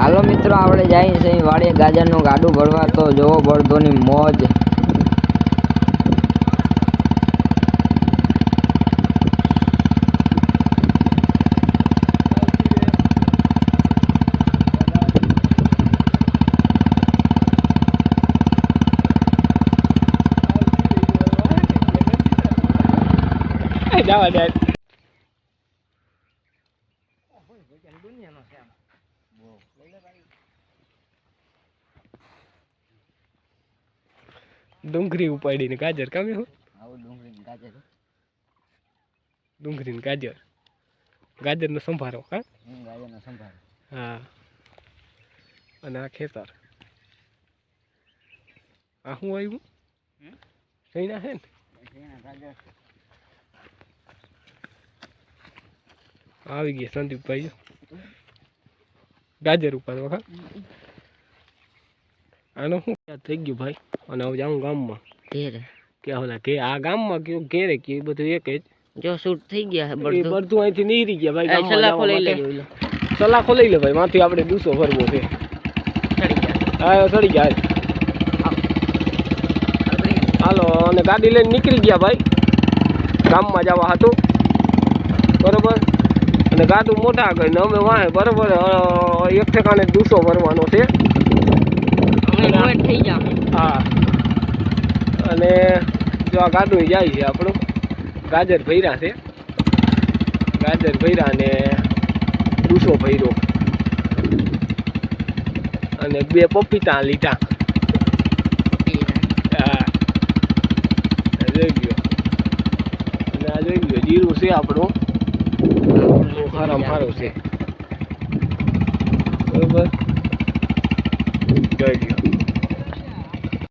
હાલો મિત્રો, આપણે જઈએ છીએ વાડીએ ગાજરનું ગાડું ભરવા. તો જોવો બળદોની મોજ. જવા દે. ડુંગળી ઉપાડીને ગાજર કામે હું? ડુંગળી ગાજર ડુંગળી ને ગાજર. ગાજરનો સંભારો હા? ગાજરનો સંભાર. હા. અને આ ખેતર. આ શું આવ્યું? હમ? કઈ હે ને? ગાજર? આવી ગયા સંદીપભાઈ. ગાજર ઉપર વખત આનો શું થઈ ગયું ભાઈ? અને હવે જાઉં ગામમાં. ધીરે કે ઓલા કે આ ગામમાં કયો ઘેરે કે બધું એક જ? જો શૂટ થઈ ગયા એ બધું. અહીંથી નીકળી ગયા ભાઈ ગામમાં સલાખો લઈ માટે. સલાખો લઈ લે ભાઈ માંથી આપણે દૂસો ભરવો છે. હા ચડી ગયા. હાલો અને ગાડી લઈને નીકળી ગયા ભાઈ. ગામમાં જવા હતું. ગાડું મોટા કરીને અમે વાહે બરોબર એક ઠેકાણે દૂસો ભરવાનો છે. હા. અને જો આ ગાદું જાય છે આપણું. ગાજર ભૈરા છે. ગાજર ભૈરા ને દૂસો ભૈરો અને બે પપીતા લીધા. હા. જોઈ ગયો અને આ જોઈ ગયો જીરું છે આપણું. હારામ હારું છે. બરોબર.